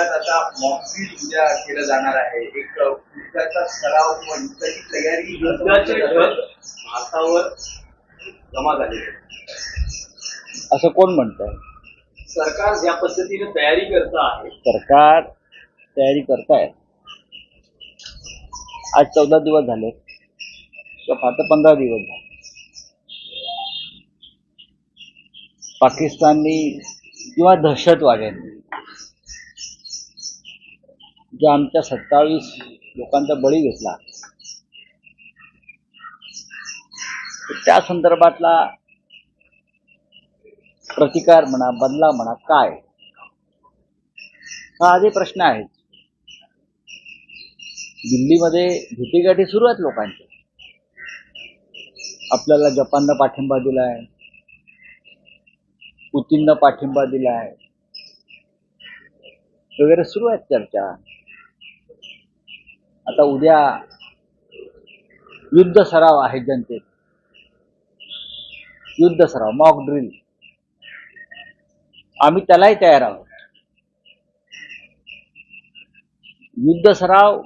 आता मॉकड्रिल उद्या केलं जाणार आहे. एक युद्धाचा सराव किंवा युद्धाची तयारी युद्धाचे ढग भारतावर जमा झाले असं कोण म्हणतं सरकार ज्या पद्धतीने तयारी करत आहे सरकार तयारी करतायत आज चौदा दिवस झाले. किंवा फार तर पंधरा दिवस झाले. पाकिस्ताननी किंवा दहशतवाद्यांनी जे आमच्या सत्तावीस लोकांचा बळी घेतला. त्या संदर्भातला प्रतिकार म्हणा बदला म्हणा काय? हा आधी प्रश्न आहे. दिल्लीमध्ये भीतीगाठी सुरू आहेत लोकांच्या आपल्याला जपाननं पाठिंबा दिलाय. पुतीननं पाठिंबा दिलाय. वगैरे सुरू आहेत चर्चा. आता उद्या युद्ध सराव आहे जनतेत. युद्ध सराव मॉक ड्रिल आम्ही त्यालाही तयार आहोत. युद्ध सराव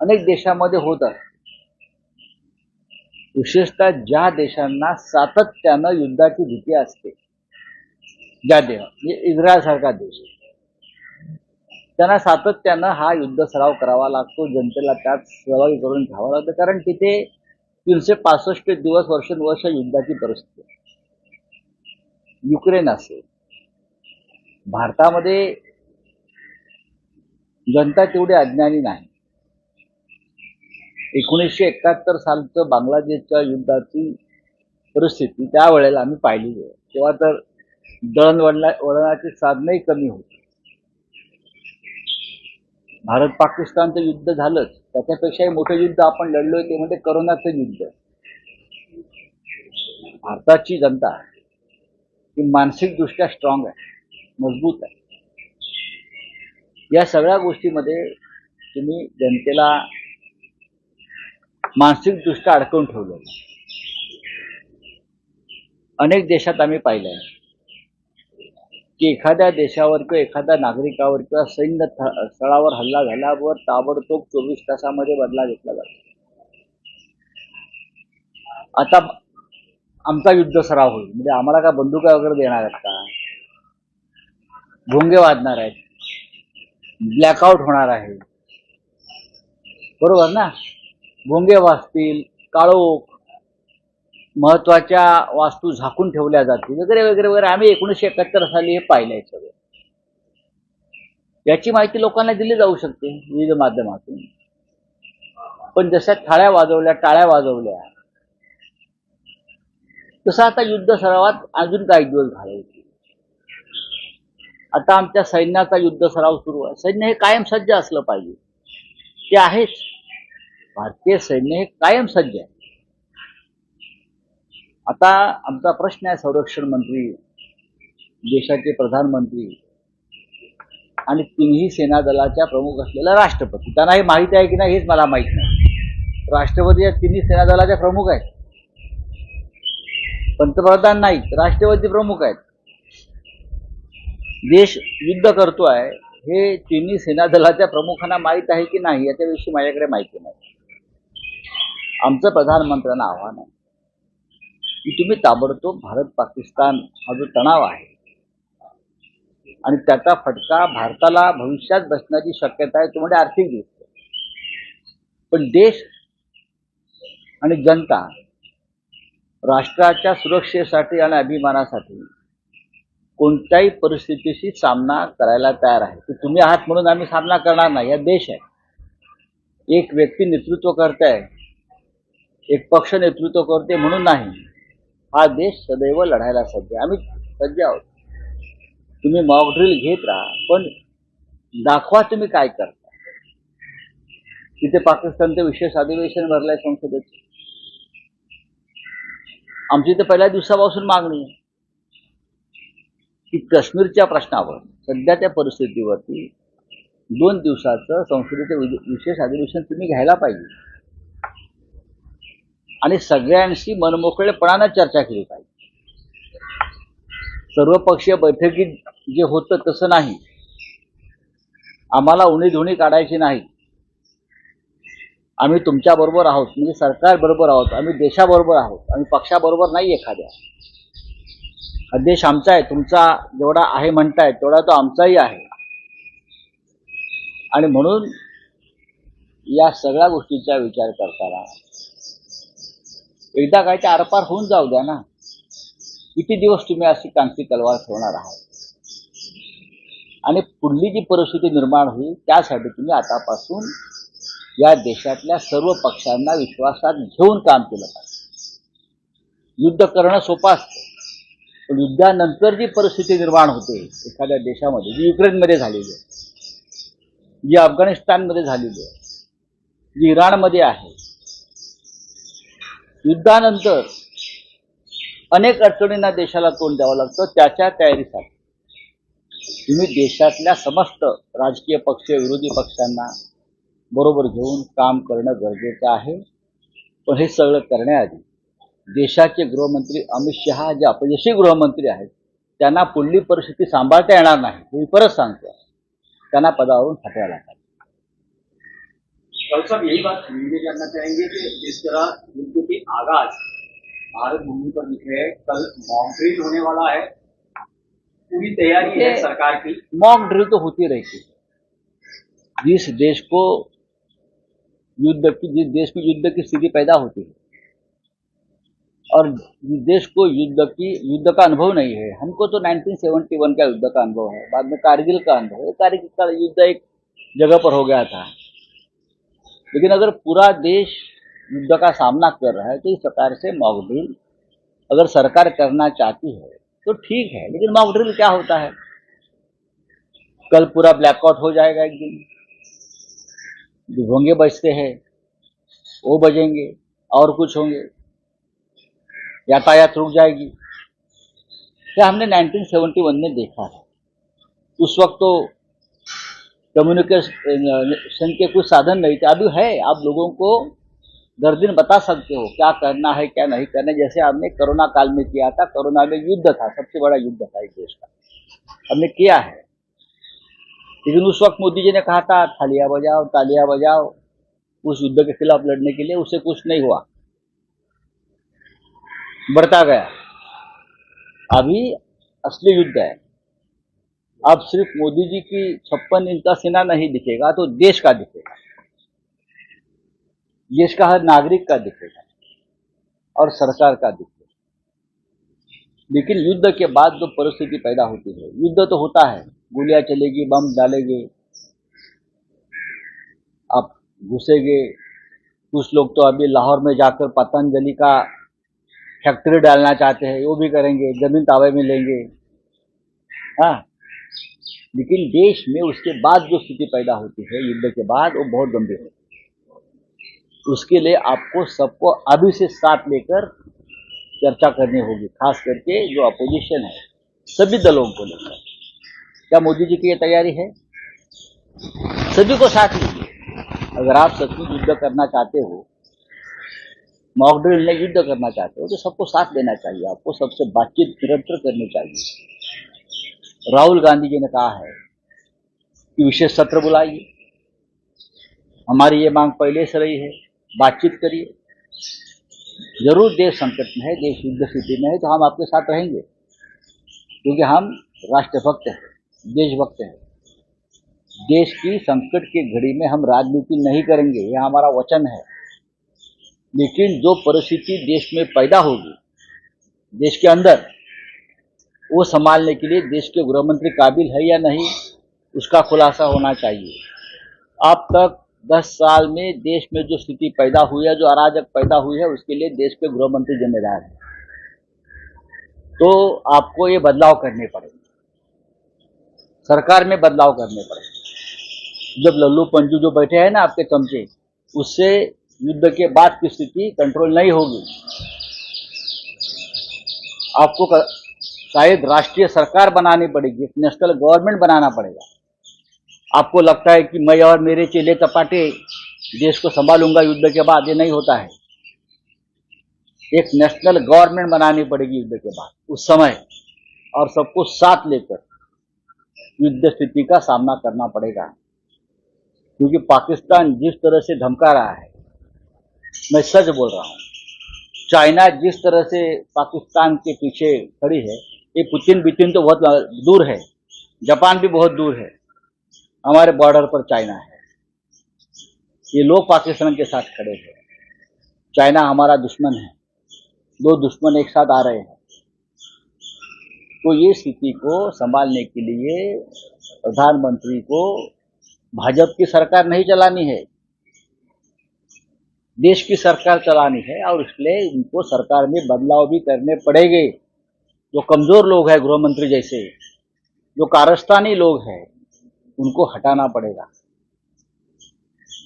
अनेक देशामध्ये होत विशेषतः ज्या देशांना सातत्यानं युद्धाची भीती असते ज्या देश म्हणजे इस्रायलसारखा देश देश त्यांना सातत्यानं हा युद्ध सराव करावा लागतो. जनतेला त्यात सहभागी करून घ्यावा लागतं. कारण तिथे तीनशे पासष्ट दिवस वर्षानुवर्ष युद्धाची परिस्थिती आहे. युक्रेन असेल भारतामध्ये जनता तेवढी अज्ञानी नाही. एकोणीसशे एकाहत्तर सालचं बांगलादेशच्या युद्धाची परिस्थिती त्यावेळेला आम्ही पाहिली आहे तेव्हा तर दळणवळणा वळणाची साधनही कमी होती. भारत पाकिस्तानचं युद्ध झालंच. त्याच्यापेक्षाही मोठं युद्ध आपण लढलोय ते म्हणजे करोनाचं युद्ध. भारताची जनता ही मानसिकदृष्ट्या स्ट्रॉंग आहे मजबूत आहे. या सगळ्या गोष्टीमध्ये तुम्ही जनतेला मानसिकदृष्ट्या अडकवून ठेवलं अनेक देशात आम्ही पाहिलंय. की एखाद्या देशावर किंवा एखाद्या नागरिकावर किंवा सैन्य स्थळावर हल्ला झाल्यावर ताबडतोब चोवीस तासामध्ये बदला घेतला जातो. आता आमचा युद्ध सराव होईल. म्हणजे आम्हाला काय बंदुका वगैरे देणार आहेत का? भोंगे वाजणार आहेत. ब्लॅकआउट होणार आहे. बरोबर ना? भोंगे वाजतील काळोख महत्त्वाच्या वास्तू झाकून ठेवल्या जातील वगैरे वगैरे वगैरे. आम्ही एकोणीसशे एकाहत्तर साली हे पाहिलंय सगळं. याची माहिती लोकांना दिली जाऊ शकते विविध माध्यमातून. पण जशा थाळ्या वाजवल्या टाळ्या वाजवल्या तसं आता युद्ध सरावात अजून काही दिवस घालायचे आता आमच्या सैन्याचा युद्ध सराव सुरू आहे. सैन्य हे कायम सज्ज असलं पाहिजे. ते आहेच. भारतीय सैन्य हे कायम सज्ज आहे. आता आमचा प्रश्न आहे संरक्षण मंत्री देशाचे प्रधानमंत्री आणि तिन्ही सेना दलाच्या प्रमुख असलेला राष्ट्रपती. त्यांना हे माहीत आहे की नाही हेच मला माहीत नाही. राष्ट्रपती या तिन्ही सेना दलाच्या प्रमुख आहेत. पंतप्रधान नाहीत राष्ट्रपती प्रमुख आहेत. देश युद्ध करतो आहे हे तिन्ही सेना दलाच्या प्रमुखांना माहीत आहे की नाही याच्याविषयी माझ्याकडे माहिती नाही. आमचं प्रधानमंत्र्यांना आव्हान आहे. की तुम्ही ताबडतोब भारत पाकिस्तान हा जो तणाव आहे आणि त्याचा फटका भारताला भविष्यात बसण्याची शक्यता आहे तो म्हणजे आर्थिक दृष्ट्या. पण देश आणि जनता राष्ट्राच्या सुरक्षेसाठी आणि अभिमानासाठी कोणत्याही परिस्थितीशी सामना करायला तयार आहे. की तुम्ही आहात म्हणून आम्ही सामना करणार नाही. हा देश आहे. एक व्यक्ती नेतृत्व करताय एक पक्ष नेतृत्व करते म्हणून नाही. हा देश सदैव लढायला सज्ज आम्ही सज्ज आहोत. तुम्ही मॉकड्रिल घेत राहा पण दाखवा तुम्ही काय करता. तिथे पाकिस्तानचं विशेष अधिवेशन भरलंय संसदेचं. आमची तर पहिल्या दिवसापासून मागणी आहे. की काश्मीरच्या प्रश्नावर सध्याच्या परिस्थितीवरती दोन दिवसाचं संसदेचं विशेष अधिवेशन तुम्ही घ्यायला पाहिजे. आणि सगळ्यांशी मनमोकळेपणानं चर्चा केली पाहिजे. सर्वपक्षीय बैठकीत जे होतं तसं नाही. आम्हाला उणी धुणी काढायची नाही. आम्ही तुमच्या बरोबर आहोत म्हणजे सरकार बरोबर आहोत आम्ही देशाबरोबर आहोत आम्ही पक्षाबरोबर नाही एखाद्या. हा देश आमचा आहे तुमचा जेवढा आहे म्हणताय तेवढा तो आमचाही आहे. आणि म्हणून या सगळ्या गोष्टीचा विचार करताना एकदा काय ते आरपार होऊन जाऊ द्या ना. किती दिवस तुम्ही अशी कांती तलवार ठेवणार आहात? आणि पुढली जी परिस्थिती निर्माण होईल त्यासाठी तुम्ही आतापासून या देशातल्या सर्व पक्षांना विश्वासात घेऊन काम केलं पाहिजे. युद्ध करणं सोपं असतं. पण युद्धानंतर जी परिस्थिती निर्माण होते एखाद्या देशामध्ये जी युक्रेनमध्ये झालेली आहे जी अफगाणिस्तानमध्ये झालेली आहे जी इराणमध्ये आहे युद्धानंतर अनेक अडचणींना देशाला तोंड द्यावं लागतं त्याच्या तयारीसाठी. तुम्ही देशातल्या समस्त राजकीय पक्ष विरोधी पक्षांना बरोबर घेऊन काम करणं गरजेचं आहे. पण हे सगळं करण्याआधी देशाचे गृहमंत्री अमित शहा जे अपयशी गृहमंत्री आहेत त्यांना पुढली परिस्थिती सांभाळता येणार नाही हे मी परत सांगतो त्यांना पदावरून हटवायला लागतात कल साहब यही बात भी जानना चाहेंगे कि जिस तरह युद्ध के आगाज़ भारत भूमि पर दिखे है कल मॉक ड्रिल होने वाला है। पूरी तैयारी है सरकार की। मॉक ड्रिल तो होती रहती है जिस देश को युद्ध की जिस देश में युद्ध की स्थिति पैदा होती है और जिस देश को युद्ध की युद्ध का अनुभव नहीं है हमको तो 1971 का युद्ध का अनुभव है बाद में कारगिल का अनुभव है। कारगिल का युद्ध एक जगह पर हो गया था। लेकिन अगर पूरा देश युद्ध का सामना कर रहा है तो इस प्रकार से मॉकड्रिल अगर सरकार करना चाहती है तो ठीक है, लेकिन मॉकड्रिल क्या होता है? कल पूरा ब्लैकआउट हो जाएगा एक दिन। जो भोंगे बजते हैं, वो बजेंगे, और कुछ होंगे। यातायात रुक जाएगी। क्या हमने 1971 में देखा है? उस वक्त तो कम्युनिकेशन के कुछ साधन नहीं थे। अभी है, आप लोगों को दर दिन बता सकते हो, क्या करना है, क्या नहीं करना है। जैसे आपने कोरोना काल में किया था, कोरोना में युद्ध था, सबसे बड़ा युद्ध था इस देश का। हमने किया है। लेकिन उस वक्त मोदी जी ने कहा था, थालिया बजाओ, तालियाँ बजाओ। उस युद्ध के खिलाफ लड़ने के लिए उससे कुछ नहीं हुआ। बढ़ता गया। अभी असली युद्ध है। अब सिर्फ़ मोदी जी की छप्पन इंच का सेना नहीं दिखेगा तो देश का दिखेगा। देश का हर नागरिक का दिखेगा और सरकार का दिखेगा। लेकिन युद्ध के बाद जो परिस्थिति पैदा होती है। युद्ध तो होता है। गोलियाँ चलेगी, बम डालेंगे, आप घुसेंगे। कुछ लोग तो अभी लाहौर में जाकर पतंजलि का फैक्ट्री डालना चाहते हैं, वो भी करेंगे, ज़मीन तावे में लेंगे। हाँ लेकिन देश में उसके बाद जो स्थिति पैदा होती है, युद्ध के बाद, वो बहुत गंभीर होती है। उसके लिए आपको सबको अभी से साथ लेकर चर्चा करनी होगी, खास करके जो अपोजिशन है, सभी दलों को लेकर। क्या मोदी जी की ये तैयारी है? सभी को साथ लीजिए। अगर आप सचमुच युद्ध करना चाहते हो मॉकड्रिल में युद्ध करना चाहते हो तो सबको साथ देना चाहिए। आपको सबसे बातचीत निरंतर करनी चाहिए। राहुल गांधी जी ने कहा है कि विशेष सत्र बुलाइए। हमारी ये मांग पहले से रही है। बातचीत करिए। ज़रूर देश संकट में है, देश युद्ध स्थिति में है तो हम आपके साथ रहेंगे। क्योंकि हम राष्ट्रभक्त हैं, देशभक्त हैं। देश की संकट की घड़ी में हम राजनीति नहीं करेंगे, यह हमारा वचन है। लेकिन जो परिस्थिति देश में पैदा होगी। देश के अंदर वो संभालने के लिए देश के गृहमंत्री काबिल है या नहीं, उसका खुलासा होना चाहिए। अब तक दस साल में देश में जो स्थिति पैदा हुई है, जो अराजक पैदा हुई है, उसके लिए देश के गृहमंत्री जिम्मेदार हैं। तो आपको ये बदलाव करने पड़ेंगे। सरकार में बदलाव करने पड़ेंगे। जब लल्लू पंजू जो बैठे हैं ना आपके चमचे, उससे युद्ध के बाद की स्थिति कंट्रोल नहीं होगी। आपको क- शायद राष्ट्रीय सरकार बनानी पड़ेगी एक नेशनल गवर्नमेंट बनाना पड़ेगा। आपको लगता है कि मैं और मेरे चेले चपाटे देश को संभालूँगा, युद्ध के बाद? ये नहीं होता है। एक नेशनल गवर्नमेंट बनानी पड़ेगी युद्ध के बाद, उस समय, और सबको साथ लेकर युद्ध स्थिति का सामना करना पड़ेगा। क्योंकि पाकिस्तान जिस तरह से धमका रहा है, मैं सच बोल रहा हूँ, चाइना जिस तरह से पाकिस्तान के पीछे खड़ी है ये पुतिन बितिन तो बहुत दूर है। जापान भी बहुत दूर है। हमारे बॉर्डर पर चाइना है। ये लोग पाकिस्तान के साथ खड़े हैं। चाइना हमारा दुश्मन है। दो दुश्मन एक साथ आ रहे हैं। तो ये स्थिति को संभालने के लिए प्रधानमंत्री को भाजपा की सरकार नहीं चलानी है। देश की सरकार चलानी है और इसलिए उनको सरकार में बदलाव भी करने पड़ेंगे। जो कमज़ोर लोग हैं गृह मंत्री जैसे जो कारस्तानी लोग हैं उनको हटाना पड़ेगा।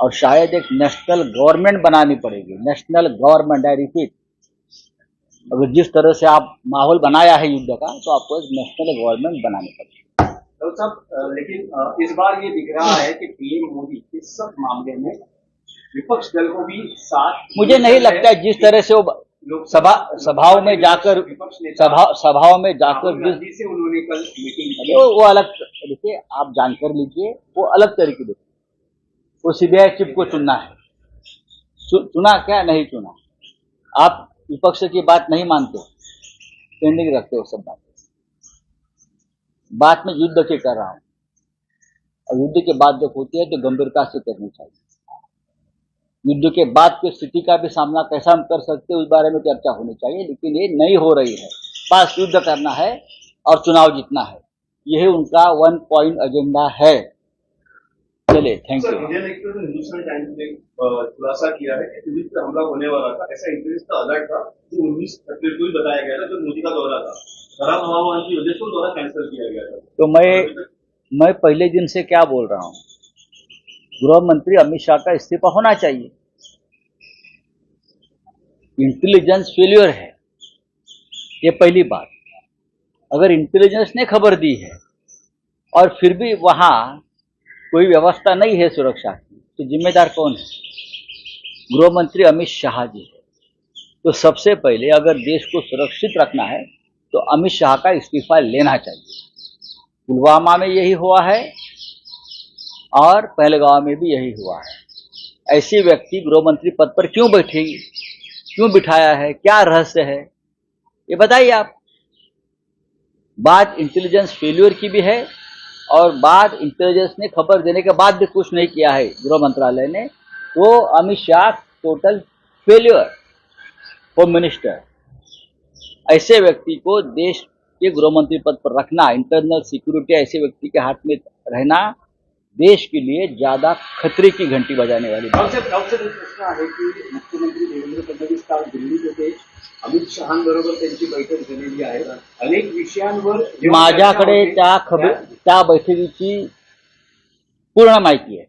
और शायद एक नेशनल गवर्नमेंट बनानी पड़ेगी। नेशनल गवर्नमेंट आई रिपीट अगर जिस तरह से आप माहौल बनाया है युद्ध का तो आपको एक नेशनल गवर्नमेंट बनानी पड़ेगी। साहब लेकिन इस बार ये दिख रहा है कि पीएम मोदी इस सब मामले में विपक्ष दल को भी साथ मुझे नहीं लगता है जिस तरह से वो सभा सभाओं में जाकर सभा सभाओं में जाकर जिस से उन्होंने कल मीटिंग वो वो अलग देखिए आप जानकर लीजिए वो अलग तरीके देखिए। वो सीबीआई चीफ को चुनना है। चु- चुना क्या? नहीं चुना। आप विपक्ष की बात नहीं मानते पेंडिंग रखते हो सब बात। बात में युद्ध की कर रहा हूँ और युद्ध के बाद जब होती है तो गंभीरता से करनी चाहिए। युद्ध के बाद की स्थिति का भी सामना कैसा हम कर सकते हैं उस बारे में चर्चा होनी चाहिए लेकिन ये नहीं हो रही है। पास युद्ध करना है और चुनाव जीतना है। यही उनका वन पॉइंट एजेंडा है। चलिए थैंक यू ने हिंदुस्तान टाइम्स ने खुलासा किया है कि पे हमला होने वाला था। ऐसा इंटेलिजेंस का अलर्ट था जो उन्नीस अप्रैल को ही बताया गया था जब मोदी का दौरा था। खराब हवामान की वजह से दौरा कैंसिल किया गया था। तो मैं मैं पहले दिन से क्या बोल रहा हूँ? गृह मंत्री अमित शाह का इस्तीफा होना चाहिए। इंटेलिजेंस फेल्यूर है। ये पहली बात। अगर इंटेलिजेंस ने खबर दी है और फिर भी वहाँ कोई व्यवस्था नहीं है सुरक्षा की तो जिम्मेदार कौन है? गृह मंत्री अमित शाह जी तो सबसे पहले अगर देश को सुरक्षित रखना है तो अमित शाह का इस्तीफा लेना चाहिए। पुलवामा में यही हुआ है और पहलगांव में भी यही हुआ है। ऐसे व्यक्ति गृह मंत्री पद पर क्यों बैठेंगे? क्यों बिठाया है? क्या रहस्य है? ये बताइए आप। बात इंटेलिजेंस फेल्यूर की भी है और बात इंटेलिजेंस ने खबर देने के बाद भी कुछ नहीं किया है। गृह मंत्रालय ने। तो Amit Shah total failure home minister ऐसे व्यक्ति को देश के गृह मंत्री पद पर रखना इंटरनल सिक्योरिटी ऐसे व्यक्ति के हाथ में रहना देश के लिए ज्यादा खतरे की घंटी बजाने वाली प्रश्न आहे की मुख्यमंत्री देवेंद्र फडणवीस काल दिल्लीत होते. अमित शहांबरोबर त्यांची बैठक झालेली आहे. अनेक विषयांवर माझ्याकडे त्या खबर त्या- त्या बैठकीची पूर्ण माहिती आहे.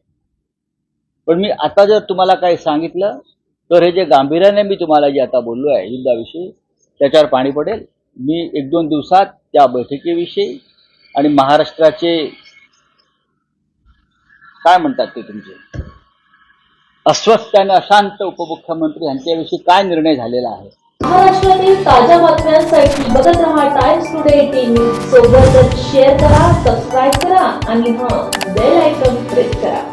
पण मी आता जर तुम्हाला काही सांगितलं तर हे जे गांभीर्याने मी तुम्हाला जे आता बोललो आहे युद्धाविषयी त्याच्यावर पाणी पडेल. मी एक दोन दिवसात त्या बैठकीविषयी आणि महाराष्ट्राचे काय म्हणतात ते तुमचे? अस्वस्थ आणि अशांत उपमुख्यमंत्री यांच्याविषयी काय निर्णय झालेला आहे? महाराष्ट्रातील ताज्या बातम्यांसाठी बघत रहा टाइम्स टुडे टीव्ही. सोबतच शेअर करा सबस्क्राईब करा आणि हा बेल आयकॉन प्रेस करा.